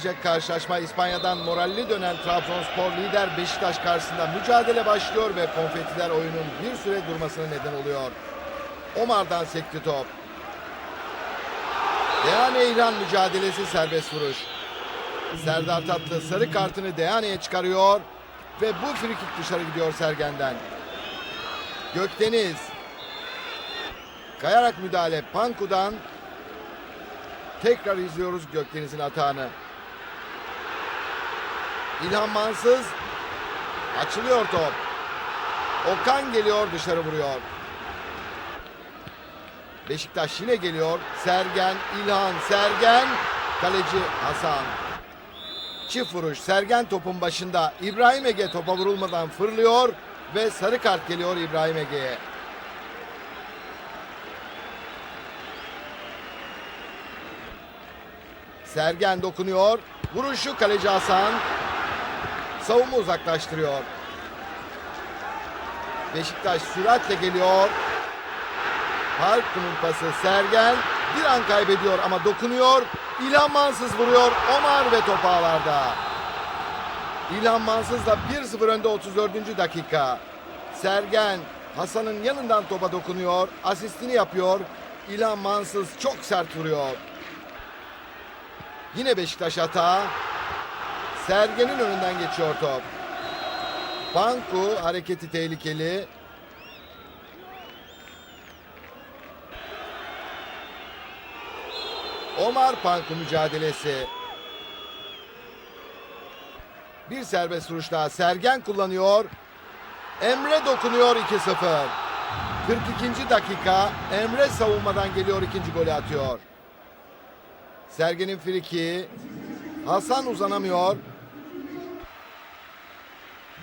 bekleyecek karşılaşma İspanya'dan moralli dönen Trabzonspor lider Beşiktaş karşısında mücadele başlıyor ve konfetiler oyunun bir süre durmasına neden oluyor. Omar'dan sekti top. Deyane İlhan mücadelesi serbest vuruş. Serdar Tatlı sarı kartını Deyane'ye çıkarıyor ve bu frikik dışarı gidiyor Sergen'den. Gökdeniz kayarak müdahale Panku'dan tekrar izliyoruz Gökdeniz'in atağını. İlhan Mansız açılıyor top. Okan geliyor dışarı vuruyor. Beşiktaş yine geliyor. Sergen, İlhan, Sergen, kaleci Hasan. Çift vuruş. Sergen topun başında. İbrahim Ege topa vurulmadan fırlıyor ve sarı kart geliyor İbrahim Ege'ye. Sergen dokunuyor. Vuruşu kaleci Hasan. Savunma uzaklaştırıyor. Beşiktaş süratle geliyor. Park'ın pası Sergen bir an kaybediyor ama dokunuyor. İlhan Mansız vuruyor. Omar ve top ağlarda. İlhan Mansız da 1-0 önde 34. dakika. Sergen Hasan'ın yanından topa dokunuyor. Asistini yapıyor. İlhan Mansız çok sert vuruyor. Yine Beşiktaş hata. Sergen'in önünden geçiyor top. Banku hareketi tehlikeli. Omar Panku mücadelesi. Bir serbest vuruş daha Sergen kullanıyor. Emre dokunuyor 2-0. 42. dakika Emre savunmadan geliyor ikinci golü atıyor. Sergen'in friki. Hasan uzanamıyor.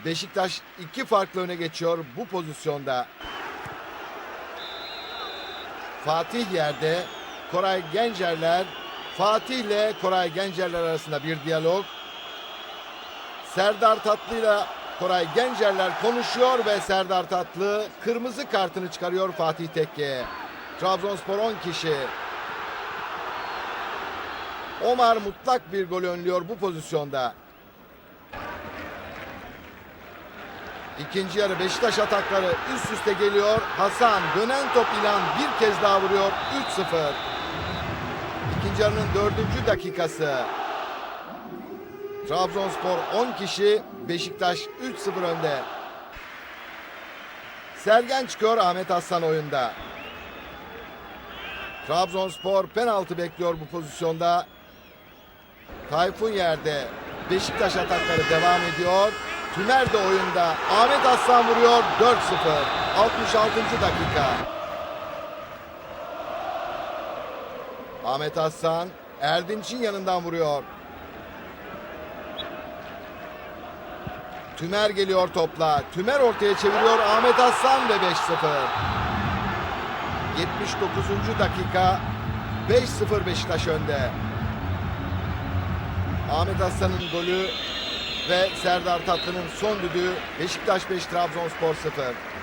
Beşiktaş iki farklı öne geçiyor bu pozisyonda. Fatih yerde. Koray Gencerler. Fatih ile Koray Gencerler arasında bir diyalog. Serdar Tatlı ile Koray Gencerler konuşuyor ve Serdar Tatlı kırmızı kartını çıkarıyor Fatih Tekke'ye. Trabzonspor 10 kişi. Omar mutlak bir gol önlüyor bu pozisyonda. İkinci yarı Beşiktaş atakları üst üste geliyor. Hasan dönen top ilan bir kez daha vuruyor. 3-0. İkinci yarının dördüncü dakikası. Trabzonspor 10 kişi, Beşiktaş 3-0 önde. Sergen çıkıyor Ahmet Aslan oyunda. Trabzonspor penaltı bekliyor bu pozisyonda. Tayfun yerde. Beşiktaş atakları devam ediyor. Tümer de oyunda. Ahmet Aslan vuruyor 4-0. 66. dakika. Ahmet Aslan Erdinç'in yanından vuruyor. Tümer geliyor topla. Tümer ortaya çeviriyor. Ahmet Aslan ve 5-0. 79. dakika. 5-0 Beşiktaş önde. Ahmet Aslan'ın golü ve Serdar Tatlı'nın son düdüğü Beşiktaş 5 Trabzonspor 0.